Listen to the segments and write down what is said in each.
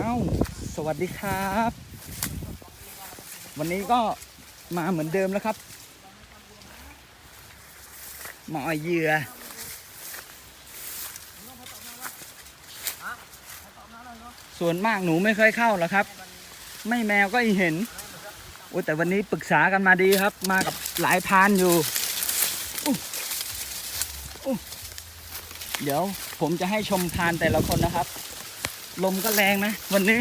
อ้าวสวัสดีครับ วันนี้ก็มาเหมือนเดิมแล้วครับหมอเหยื่อส่วนมากหนูไม่เคยเข้าหรอกครับ ไม่แมวก็อีเห็นโอ้แต่วันนี้ปรึกษากันมาดีครับ มากับหลายพานอยู่เดี๋ยวผมจะให้ชมพานแต่ละคนนะครับ ลมก็แรงนะ วันนี้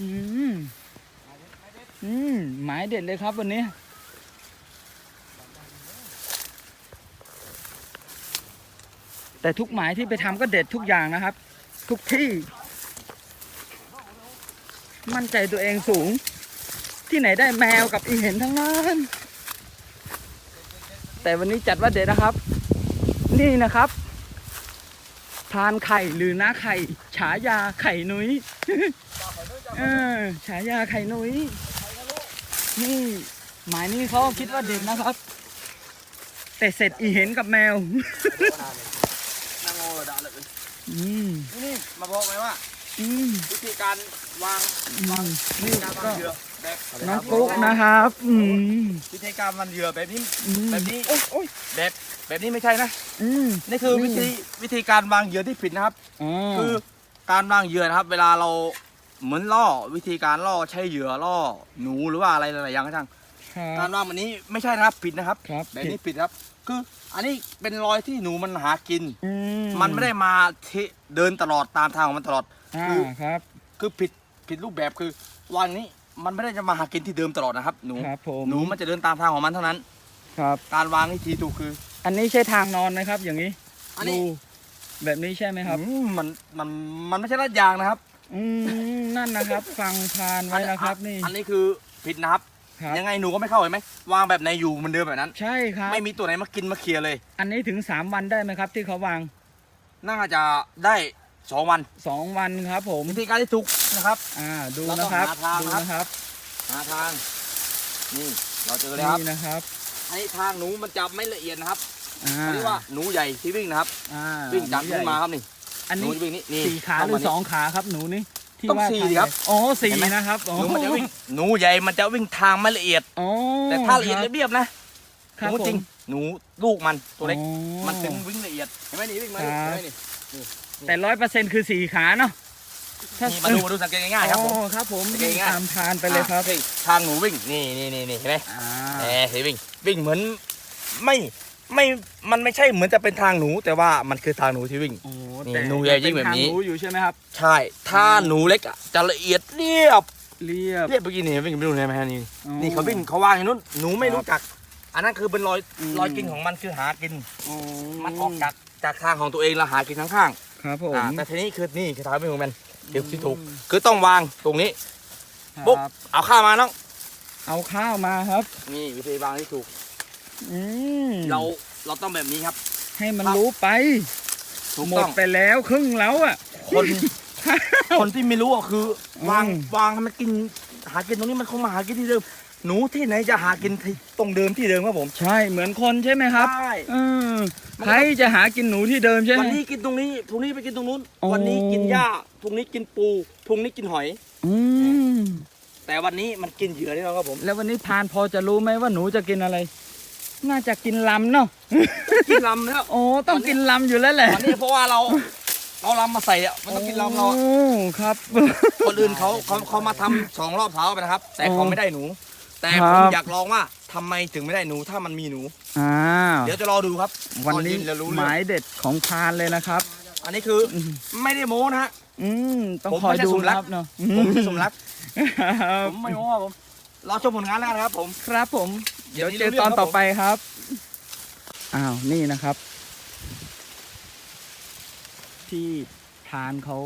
อืม อืม หมายเด็ดเลยครับวันนี้ แต่ทุกหมายที่ไปทำก็เด็ดทุกอย่างนะครับ ทุกที่ มั่นใจตัวเองสูง ที่ไหนได้แมวกับอีเห็นทั้งนั้นแต่วันนี้จัดว่าเด็ดนะครับ นี่นะครับ พรานไข่หรือน้าไข่ ฉายาไข่นุ้ยเออฉายาไข่นุ้ยนี่ หมายนี้เขาคิดว่าเด็ดนะครับ แต่เสร็จอีเห็นกับแมวนั่งโง่ด่าเลยอืมนี่มาบอกไหมว่าอืมวิธีการวางอืมนี่การวาก็งเหยื่อ แบบน้องกุ๊กนะครับอืมวิธีการวางเหยื่อแบบนี้อืมแบบนี้โอ้ยโอ้ยแบบแบบนี้ไม่ใช่นะอืมนี่คือนี่วิธีวิธีการวางเหยื่อที่ผิดนะครับอ๋อคือการวางเหยื่อนะครับ เวลาเราเหมือนล่อวิธีการล่อใช้เหยื่อล่อหนูหรือว่าอะไรหลายๆอย่างก็ช่างครัการบวางแบบนี้ไม่ใช่นะครับผิดนะครับครับแบบนี้ผิดครับ คืออันนี้เป็นรอยที่หนูมันหากินอืมันไม่ได้มาที่เดินตลอดตามทางของมันตลอดอ่าคือครับคือผิดผิดรูปแบบคือวันนี้ มันไม่ได้จะมาหากินที่เดิมตลอดนะครับ หนูครับผมหนูมันจะเดินตามทางของมันเท่านั้น ครับ การวางวิธีถูกคือ อันนี้ใช่ทางนอนไหมครับ อย่างนี้อันนี้ ดูแบบนี้ใช่ไหมครับ อืมมันมันมันไม่ใช่ลาดยางนะครับอืมนั่นนะครับ ฟังพานไว้นะครับนี่อันนี้คือผิดนะครับ ครับยังไงหนูก็ไม่เข้าเห็นไหมวางแบบไหนอยู่เหมันเดิมแบบนั้น ใช่ครับ ไม่มีตัวไหนมากินมาเคลียร์เลย อันนี้ถึงสามวันได้ไหมครับ ที่เขาวาง น่าจะได้ สองวันสองวันครับผมวิธีการที่ถูกนะครับ อ่าดูเราต้นะองครับหาทางดูนะครับนะครับหาทางนี่เราเจอแล้วครับนี่นะครับอันนี้ทางหนูมันจะไม่ละเอียดนะครับอ่าเขาเรียกว่าหนูใหญ่ที่วิ่งนะครับอ่าวิ่งจากหนู้นมาครับนี่อันหนูนี้จะวิ่งนี่นี่สี่ขาหรือสองขาครับหนูนี่ที่ต้องว่าสี่ทางครับใหญ่อ๋อสี่เห็นไหมนะครับอ๋อหนูมันจะวิ่งหนูใหญ่มันจะวิ่งทางไม่ละเอียดอ๋อแต่ถ้าละเอียดครับเรียบๆนะหครับนูจริงผมหนูลูกมันตัวเล็กอ๋อมันเป็นวิ่งละเอียดเห็นไหมนี่วิ่งมาครับเห็นไหมนี่ แต่ร้อยเปอร์เซ็นต์คือสี่ขาเนาะถ้านี่มาดูมาดูสังเกตง่ายๆครับผม อ๋อครับผมสังเกตง่ายๆตามทานไปเลยครับอะทางหนูวิ่งนี่นี่นี่นี่เห็นไหมอ่าแหมเห็นวิ่งวิ่งเหมือนไม่ไม่มันไม่ใช่เหมือนจะเป็นทางหนู แต่ว่ามันคือทางหนูที่วิ่ง โอ้นี่แต่หนูใหญ่ยิ่งแบบนี้ เป็ทารู้อยู่ใช่ไหมครับ ใช่ ถ้าหนูเล็กอะจะละเอียดเรียบเรียบ เรียบเมื่อกี้นี่วิ่งไม่รู้ไหมฮะนี่อ๋อนี่เขาวิ่งเขาวางอย่างนู้นหนูไม่ครับรู้จัก อันนั้นคือเป็นรอยอืม รอยกินของมันคือหากินอ๋อมันออกจากจากทางของตัวเองแล้วหากินข้าง ครับผๆมอ่าแต่ทีนี้คือนี่คือทางวิ่งของมันเดี๋ยวที่ถูกอืมคือต้องวางตรงนี้ครับปุ๊บเอาข้าวมาน้องเอาข้าวมาครับ นี่วิธีวางที่ถูก อืมเราเราต้องแบบนี้ครับ ให้มันครับรู้ไป ถูกหมต้ดองไปแล้วครึ่งแล้วอะ คน คนที่ไม่รู้อะคืออมวางวางให้มันกินหากินตรงนี้มันคงมาหากินที่เดิม หนูที่ไหนจะหากินที่ตรงเดิมที่เดิมครับผม ใช่เหมือนคนใช่ไหมครับใช่ เออมันก็ใครจะหากินหนูที่เดิมใช่ไหม วันนี้กินตรงนี้พรุ่งนี้ไปกินตรงนู้น โอ้ วันนี้กินหญ้าพรุ่งนี้กินปูพรุ่งนี้กินหอย อืมแต่วันนี้มันกินเหยื่อนี่ครับผม แล้ววันนี้พานพอจะรู้ไหมว่าหนูจะกินอะไร น่าจะกินลำเนาะกินลำแล้วโอ้ต้องกินลำอยู่แล้วแหละวันนี้เพราะว่าเราเราลำมาใส่อะมันต้องกินลำเราอะโอ้ครับ คนอื่นเขาเขาเขามาทำสองรอบเท้าไปนะครับ แต่เขาอ๋อไม่ได้หนู แต่ครัผมบ อยากลองว่าทำไมถึงไม่ได้หนูถ้ามันมีหนูอ้าวเดี๋ยวจะรอดูครับวันนี้ตอจะรู้หเรื่องมายเด็ดของพานเลยนะครับ อันนี้คืออืมไม่ได้โม้นะฮะ อืมต้องผมคอยไม่ใช่ดูสุนัขนะครับเนาะผมไม่ใช่สมรักครับผมไม่โม้ครับผมรอชมผลงานแล้วกันครับผม ครับผม เดี๋เดี๋ยยววเจอตอนนี้รู้เรื่องครับต่อไปครับ อ้าว นี่นะครับ ที่พรานเขา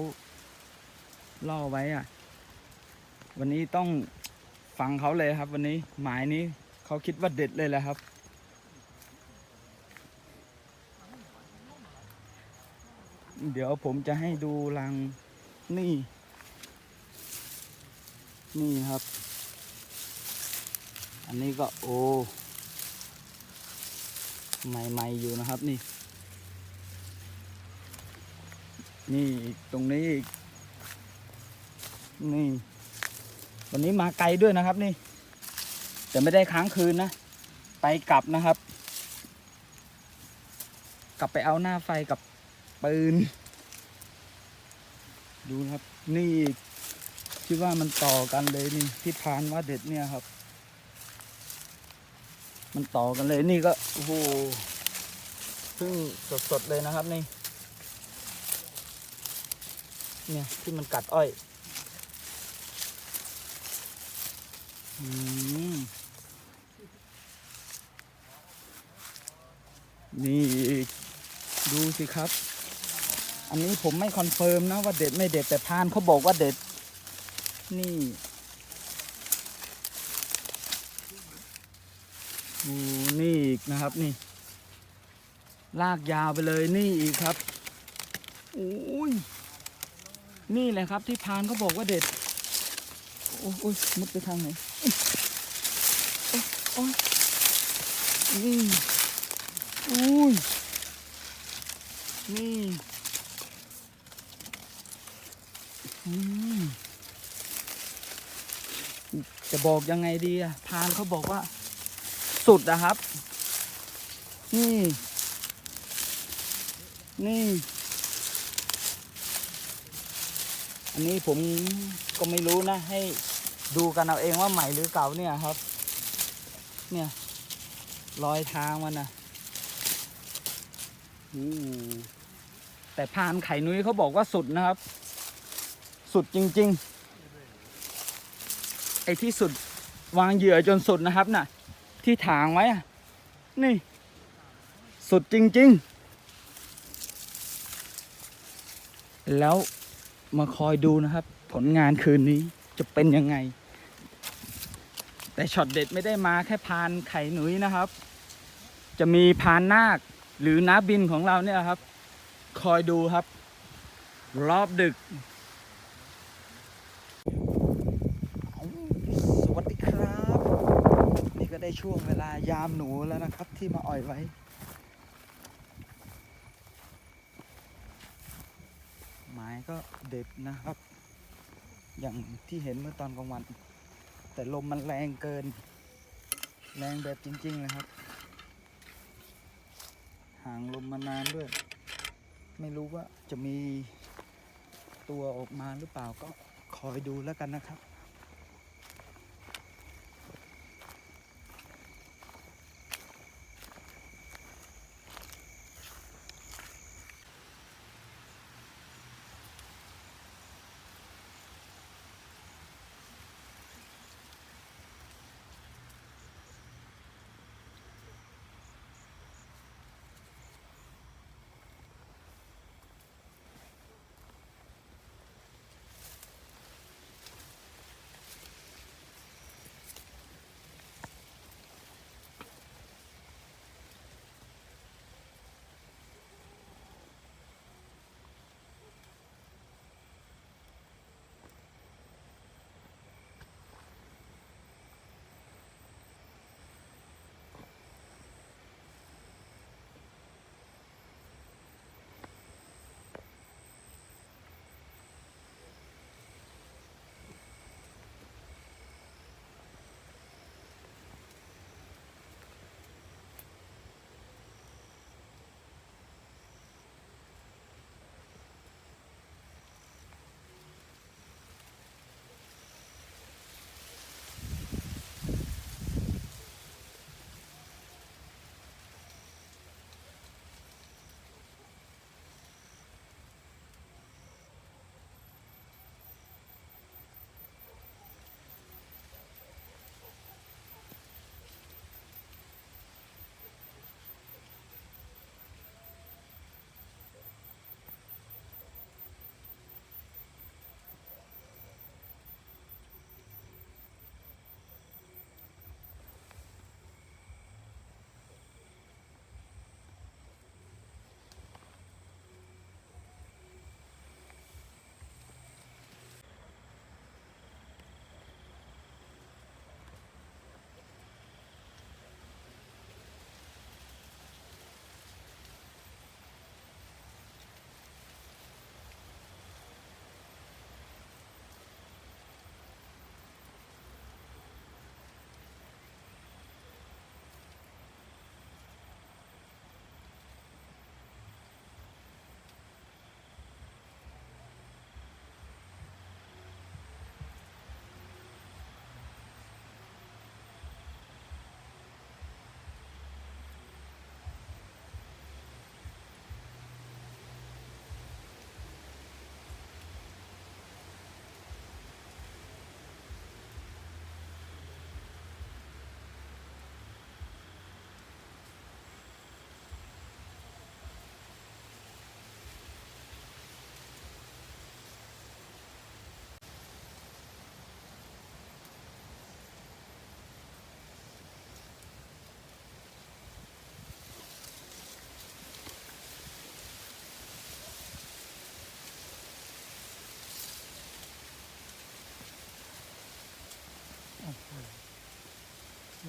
ล่อไว้อะ วันนี้ต้อง ฟังเขาเลยครับ วันนี้หมายนี้เขาคิดว่าเด็ดเลยแหละครับ เดี๋ยวผมจะให้ดูรังนี่ นี่ครับ อันนี้ก็โอ้ใหม่ๆอยู่นะครับนี่ นี่ตรงนี้อีกนี่ วันนี้มาไกลด้วยนะครับนี่ แต่ไม่ได้ค้างคืนนะ ไปกลับนะครับ กลับไปเอาหน้าไฟกับปืน ดูนะครับ นี่คิดว่ามันต่อกันเลยนี่ที่พานว่าเด็ดเนี่ยครับ มันต่อกันเลยนี่ก็โอ้โหเพิ่งสดๆเลยนะครับนี่ เนี่ยที่มันกัดอ้อย อืม นี่อีก ดูสิครับ อันนี้ผมไม่คอนเฟิร์มนะว่าเด็ดไม่เด็ดแต่พานเขาบอกว่าเด็ด นี่โอ้นี่อีกนะครับนี่ ลากยาวไปเลยนี่อีกครับโอ้ยนี่แหละครับที่พานเขาบอกว่าเด็ด โอ้ยมุดไปทางไหน โอ้ยนี่อุ้ยนี่จะบอกยังไงดีอะพานเขาบอกว่า สุดนะครับ นี่ นี่ อันนี้ผมก็ไม่รู้นะให้ ดูกันเอาเองว่าใหม่หรือเก่าเนี่ยครับ เนี่ยรอยทางมันนะแต่พานไข่นุ้ยเขาบอกว่าสุดนะครับ สุดจริง ๆ ไอ้ที่สุดวางเหยื่อจนสุดนะครับน่ะ ที่ถางไว้อะนี่ สุดจริง ๆ แล้วมาคอยดูนะครับ ผลงานคืนนี้ จะเป็นยังไง แต่ช็อตเด็ดไม่ได้มาแค่พานไข่หนุยนะครับ จะมีพานนาคหรือน้าบินของเราเนี่ยครับ คอยดูครับ รอบดึก สวัสดีครับ นี่ก็ได้ช่วงเวลายามหนูแล้วนะครับที่มาอ่อยไว้หมายก็เด็ดนะครับ อย่างที่เห็นเมื่อตอนกลางวัน แต่ลมมันแรงเกิน แรงแบบจริงๆเลยครับ ห่างลมมานานด้วย ไม่รู้ว่าจะมีตัวออกมาหรือเปล่าก็คอยดูแล้วกันนะครับ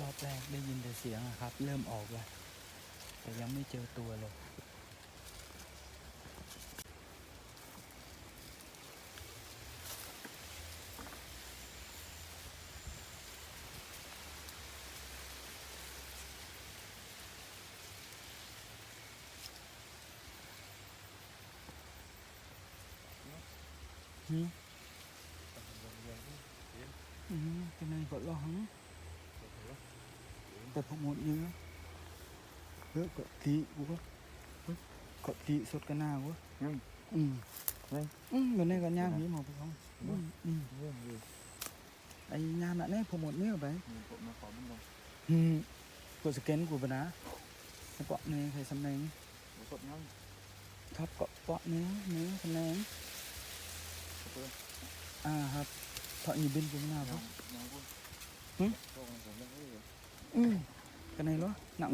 อบแรกได้ยินแต่เสียงอะครับ เริ่มออกแล้วแต่ยังไม่เจอตัวเลย Ừ. Ừ, cái này gọi lo hắng tập học một như hứa có tí quá Hứa, có tí sốt cái nào quá Ừ. ừ Đây. ừ bên này có nhang Đây. nhí màu phải không ừ. Vâng. ừ. đây nhang lại đấy phụ một miếng vậy มีผมมาขอมันลง ừ có scan của bên á cái bọn này phải xăm này สดงั้น thấp có bọn này nếu xăm này เพื่อน à hấp thọ nhìn bên của bên nào ยัง không ยังพูดหึโตมันผมยังไม่ได้ ừ cái này đó nặng phơm đó này ถึงเยอะเยอะเป็นไงชัดมันตัดไปเดี๋ยวยังถึงดึงไปอะไร ไปแล้วมั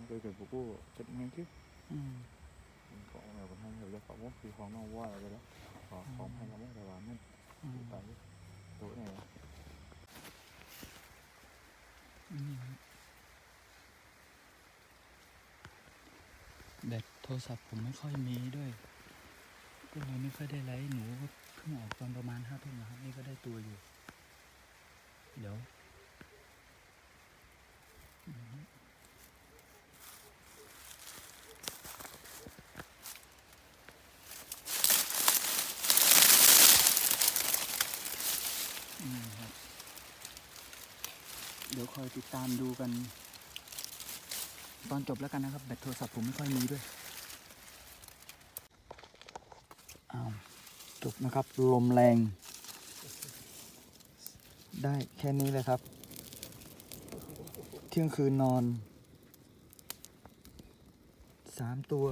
นเคยเกิดพวกกูชัด ngay chứ ừ có nào còn hay hiểu ra phỏng thì khoảng nào qua rồi đó họ không hay lắm là làm nên ừ tại tuổi này นี่ครับแบตโทรศัพท์ผมไม่ค่อยมีด้วย ก็เลยไม่ค่อยได้ไลฟ์หนูก็เพิ่งออกตอนประมาณห้าทุ่มนะครับ นี่ก็ได้ตัวอยู่ เดี๋ยวอืมครับเดี๋ยวคอยติดตามดูกัน ตอนจบแล้วกันนะครับ แบตโทรศัพท์ผมไม่ค่อยมีด้วย อ้าวจบนะครับ ลมแรง ได้แค่นี้เลยครับ เที่ยงคืนนอนสามตัว